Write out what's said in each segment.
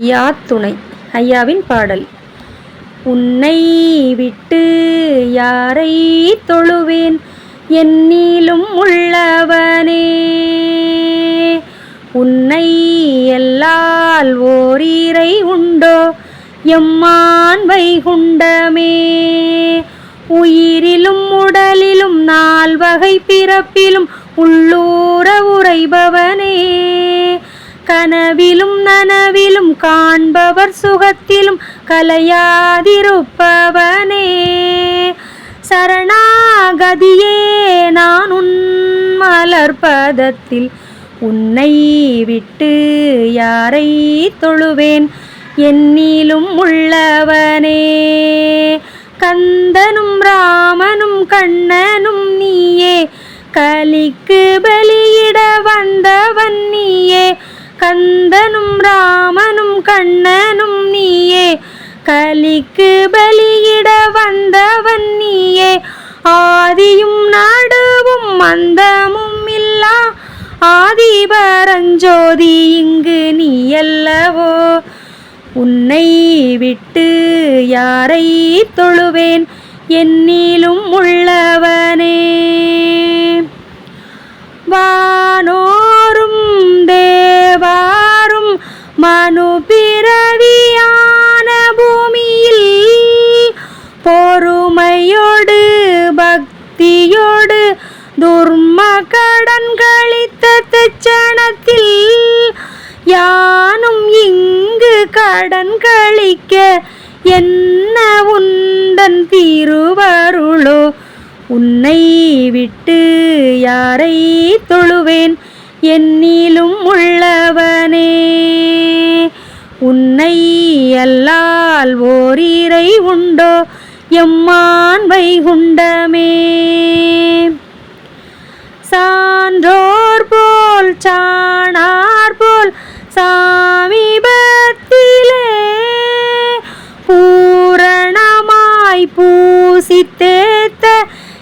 ஐயா துணை ஐயாவின் பாடல். உன்னை விட்டு யாரை தொழுவேன்? என்னிலும் உள்ளவனே. உன்னை எல்லால் ஓரீரை உண்டோ? எம்மான் வைகுண்டமே. உயிரிலும் உடலிலும் நால்வகை பிறப்பிலும் உள்ளூர உரைபவனே கனவிலும் நனவிலும் காண்பவர் சுகத்திலும் கலையாதிருப்பவனே. சரணாகதியே நான் உன் மலர்பதத்தில் உன்னை விட்டு யாரை தொழுவேன்? என்னிலும் உள்ளவனே. கந்தனும் ராமனும் கண்ணனும் நீயே. கலிக்கு பலியிட வந்தவன் நீயே. கந்தனும் ராமனும் கண்ணனும் நீயே. கலிக்கு பலியிட வந்தவன் நீயே. ஆதியும் நடுவும் மந்தமும் இல்லா. ஆதிபரஞ்சோதி இங்கு நீ அல்லவோ உன்னை விட்டு யாரை தொழுவேன்? என்னிலும் உள்ளவர் திருவருளோ? உன்னை விட்டு யாரை தொழுவேன்? என்னிலும் உள்ளவனே. உன்னை அல்லால் ஓரீரை உண்டோ? எம்மான் வைகுண்டமே பூசித்தேத்த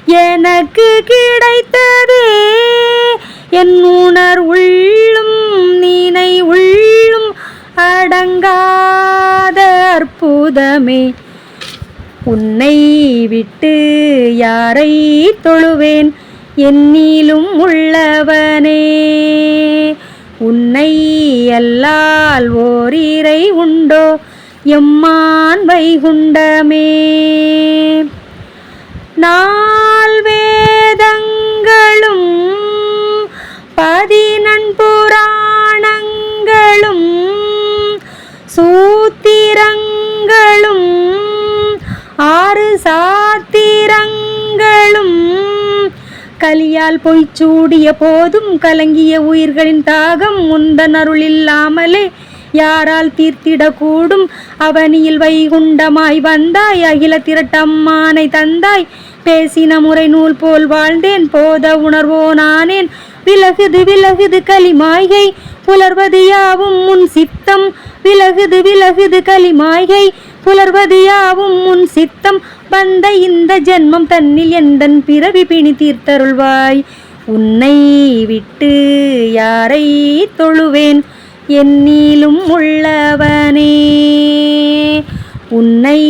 எனக்கு கிடைத்ததே. என் உணர் உள்ளும் நீனை உள்ளும் அடங்காத அற்புதமே. உன்னை விட்டு யாரை தொழுவேன்? என்னிலும் உள்ளவனே. உன்னை எல்லால் ஓரீரை உண்டோ? எம்மான் வைகுண்டமே. நால் வேதங்களும் புராணங்களும் சூத்திரங்களும் ஆறு சாத்திரங்களும். கலியால் பொய்ச்சூடிய போதும் கலங்கிய உயிர்களின் தாகம் முந்தனருள் இல்லாமலே யாரால் தீர்த்திடக்கூடும்? அவனியில் வைகுண்டமாய் வந்தாய் அகில திரட்டம்மானை தந்தாய். பேசின முறை நூல் போல் வாழ்ந்தேன் போத உணர்வோ நானேன். விலகுது விலகுது களிமாய்கை புலர்வது யாவும் முன் சித்தம். விலகுது விலகுது களிமாய்கை புலர்வது யாவும் முன் சித்தம். வந்த இந்த ஜென்மம் தன்னில் எந்தன் பிறவி பிணி தீர்த்தருள்வாய்? உன்னை விட்டு யாரை தொழுவேன்? என்னிலும் உள்ளவனே. உன்னை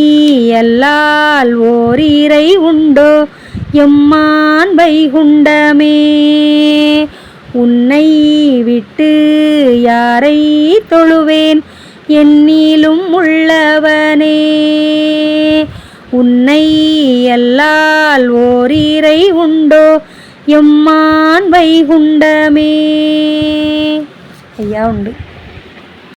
எல்லால் ஓரிரை உண்டோ? எம்மான் வைகுண்டமே உன்னை விட்டு யாரை தொழுவேன்? என்னிலும் உள்ளவனே. உன்னை எல்லால் ஓரிரை உண்டோ? எம்மான் வைகுண்டமே ஐயா உண்டு.